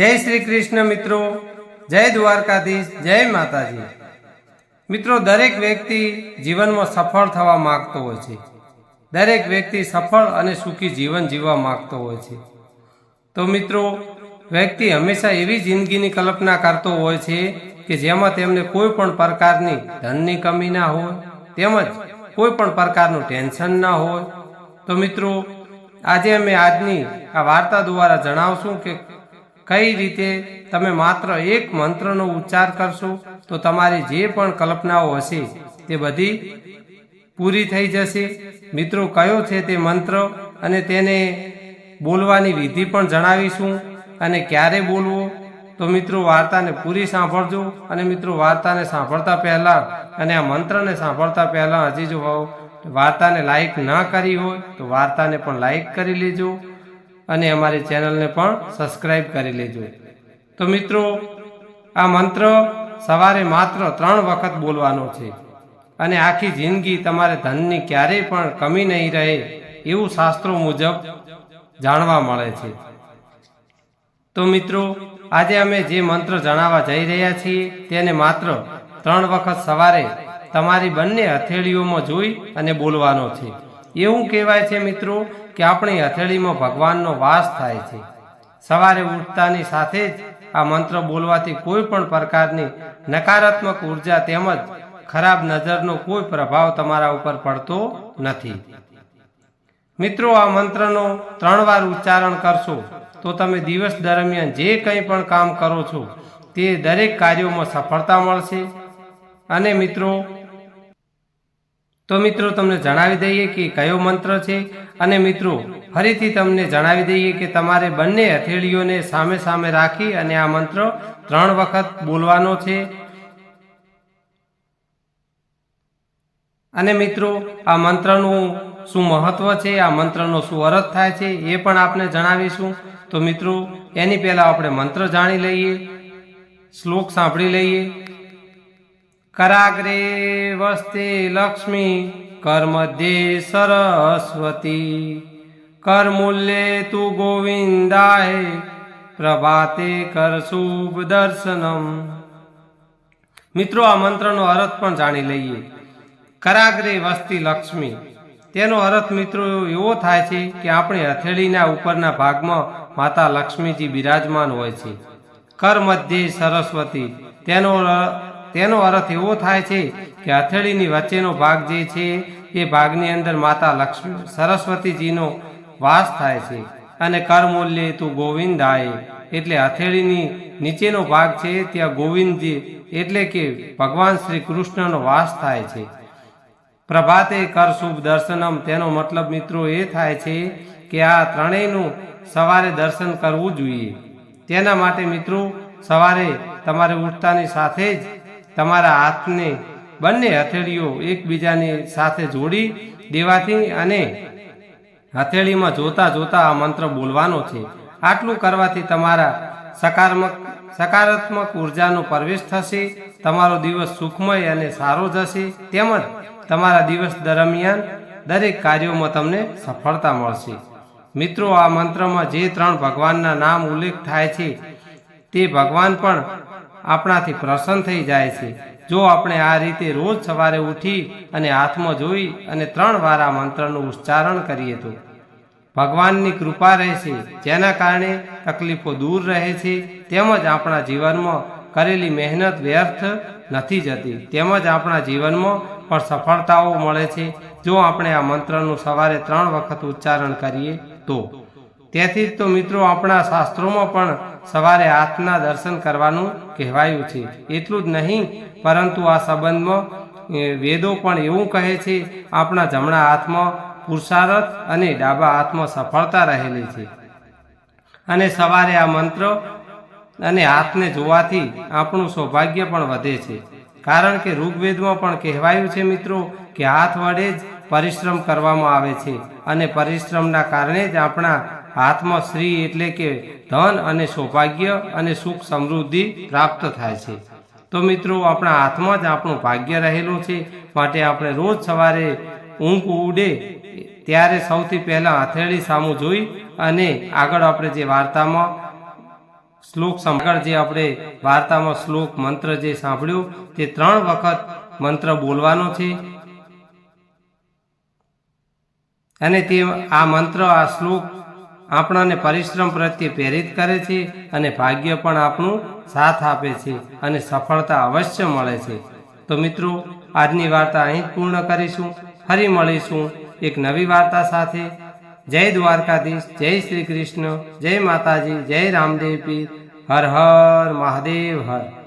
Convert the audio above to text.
જય શ્રી કૃષ્ણ મિત્રો. જય દ્વારકાધીશ. જય માતાજી. મિત્રો, દરેક વ્યક્તિ જીવનમાં સફળ થવા માગતો હોય છે. દરેક વ્યક્તિ સફળ અને સુખી જીવન જીવવા માગતો હોય છે. તો મિત્રો, વ્યક્તિ હંમેશા એવી જિંદગીની કલ્પના કરતો હોય છે કે જેમાં તેમને કોઈ પણ પ્રકારની ધનની કમી ના હોય, તેમજ કોઈ પણ પ્રકારનું ટેન્શન ના હોય. તો મિત્રો, આજે અમે આજની આ વાર્તા દ્વારા જણાવશું કે કઈ રીતે તમે માત્ર એક મંત્રનો ઉચ્ચાર કરશો, તો તમારી જે પણ કલ્પનાઓ હશે તે બધી પૂરી થઈ જશે. મિત્રો, કયો છે તે મંત્ર? અને તેને બોલવાની વિધિ પણ જણાવીશું. અને ક્યારે બોલવો? તો મિત્રો, વાર્તાને પૂરી સાંભળજો. અને મિત્રો, વાર્તાને સાંભળતા પહેલાં અને આ મંત્રને સાંભળતા પહેલાં હજી જો વાર્તાને લાઈક ના કરી હોય, તો વાર્તાને પણ લાઈક કરી લેજો. અને અમારી ચેનલને પણ સબસ્ક્રાઈબ કરી લેજો. તો મિત્રો, આ મંત્ર સવારે માત્ર ત્રણ વખત બોલવાનો છે અને આખી જિંદગી તમારે ધનની ક્યારેય પણ કમી નહીં રહે એવું શાસ્ત્રો મુજબ જાણવા મળે છે. તો મિત્રો, આજે અમે જે મંત્ર જણાવવા જઈ રહ્યા છીએ તેને માત્ર ત્રણ વખત સવારે તમારી બંને હથેળીઓમાં જોઈ અને બોલવાનો છે. એવું કહેવાય છે મિત્રો કે આપણી હથેળીમાં ભગવાનનો વાસ થાય છે. સવારે ઉઠતાની સાથે જ આ મંત્ર બોલવાથી કોઈ પણ પ્રકારની નકારાત્મક ઊર્જા તેમજ ખરાબ નજરનો કોઈ પ્રભાવ તમારા ઉપર પડતો નથી. મિત્રો, આ મંત્રનો ત્રણ વાર ઉચ્ચારણ કરશો તો તમે દિવસ દરમિયાન જે કંઈ પણ કામ કરો છો તે દરેક કાર્યોમાં સફળતા મળશે. અને મિત્રો તો મિત્રો તમને જણાવી દઈએ કે કયો મંત્ર છે અને મિત્રો ફરીથી તમને જણાવી દઈએ કે તમારે બંને હથેળીઓને સામે સામે રાખી અને આ મંત્ર ત્રણ વખત બોલવાનો છે. અને મિત્રો આ મંત્રનું શું મહત્વ છે? આ મંત્રનો શું અર્થ થાય છે? એ પણ આપને જણાવીશું. તો મિત્રો, એની પહેલાં આપણે મંત્ર જાણી લઈએ, શ્લોક સાંભળી લઈએ. કરાગ્રે વસ્તે લક્ષ્મી કર્મધ્યે સરસ્વતી. કરમૂલ્યે તુ ગોવિંદાય, પ્રભાતે કર શુભ દર્શનમ. મિત્રો, આ મંત્રનો અર્થ પણ જાણી લઈએ. કરાગ્રે વસ્તી લક્ષ્મી. તેનો અર્થ, મિત્રો, એવો થાય છે કે આપણી હથેળીના ઉપરના ભાગમાં માતા લક્ષ્મીજી બિરાજમાન હોય છે. કર મધ્યે સરસ્વતી. તેનો તેનો અર્થ એવો થાય છે કે હથેળીની વચ્ચેનો ભાગ જે છે, એ ભાગની અંદર માતા લક્ષ્મી સરસ્વતીજીનો વાસ થાય છે અને કરમૂલ્ય તું ગોવિંદાય એટલે હથેળીની નીચેનો ભાગ છે, ત્યાં ગોવિંદજી એટલે કે ભગવાન શ્રી કૃષ્ણનો વાસ થાય છે. પ્રભાતે કર શુભ દર્શનમ. તેનો મતલબ મિત્રો એ થાય છે કે આ ત્રણેયનું સવારે દર્શન કરવું જોઈએ. તેના માટે મિત્રો સવારે તમારે ઉઠતાની સાથે જ તમારા હાથને બંને હથેળીઓ એકબીજાની સાથે જોડી દેવાથી અને હથેળીમાં જોતા જોતા આ મંત્ર બોલવાનો છે. આટલું કરવાથી તમારા સકારાત્મક સકારાત્મક ઉર્જાનો પ્રવેશ થશે, તમારો દિવસ સુખમય અને સારો જશે, તેમજ તમારા દિવસ દરમિયાન દરેક કાર્યોમાં તમને સફળતા મળશે. મિત્રો, આ મંત્રમાં જે ત્રણ ભગવાનના નામ ઉલ્લેખ થાય છે, તે ભગવાન પણ આપણાથી પ્રસન્ન થઈ જાય છે. જો આપણે આ રીતે રોજ સવારે ઉઠી અને હાથમાં જોઈ અને ત્રણ વાર આ મંત્રનું ઉચ્ચારણ કરીએ તો ભગવાનની કૃપા રહેશે. જેના કારણે તકલીફો દૂર રહે છે. તેમજ આપણા જીવનમાં કરેલી મહેનત વ્યર્થ નથી જતી. તેમજ આપણા જીવનમાં પણ સફળતાઓ મળે છે. જો આપણે આ મંત્રનું સવારે ત્રણ વખત ઉચ્ચારણ કરીએ તો તેથી જ તો મિત્રો આપણા શાસ્ત્રોમાં પણ સવારે હાથના દર્શન કરવાનું કહેવાયું છે. એટલું જ નહીં, પરંતુ આ સંબંધમાં વેદો પણ એવું કહે છે, આપણા જમણા હાથમાં પુરુષાર્થ અને ડાબા હાથમાં સફળતા રહેલી છે. અને સવારે આ મંત્ર અને હાથને જોવાથી આપણું સૌભાગ્ય પણ વધે છે. કારણ કે ઋગ્વેદમાં પણ કહેવાયું છે મિત્રો કે હાથ વડે જ પરિશ્રમ કરવામાં આવે છે અને પરિશ્રમના કારણે જ આપણા હાથમાં શ્રી એટલે કે ધન અને સૌભાગ્ય અને સુખ સમૃદ્ધિ પ્રાપ્ત થાય છે. તો મિત્રો, આપણા હાથમાં જ આપણું ભાગ્ય રહેલું છે. માટે આપણે રોજ સવારે ઊંઘ ઉડે ત્યારે સૌથી પહેલાં હથેળી સામું જોઈ અને આગળ આપણે જે વાર્તામાં શ્લોક સાંભળ જે આપણે વાર્તામાં શ્લોક મંત્ર જે સાંભળ્યો, તે ત્રણ વખત મંત્ર બોલવાનો છે. અને તે આ મંત્ર, આ શ્લોક આપણાને પરિશ્રમ પ્રત્યે પ્રેરિત કરે છે અને ભાગ્ય પણ આપણું સાથ આપે છે અને સફળતા અવશ્ય મળે છે. તો મિત્રો, આજની વાર્તા અહીં જ પૂર્ણ કરીશું. ફરી મળીશું એક નવી વાર્તા સાથે. જય દ્વારકાધીશ, જય શ્રી કૃષ્ણ, જય માતાજી, જય રામદેવ પીર. હર હર મહાદેવ હર.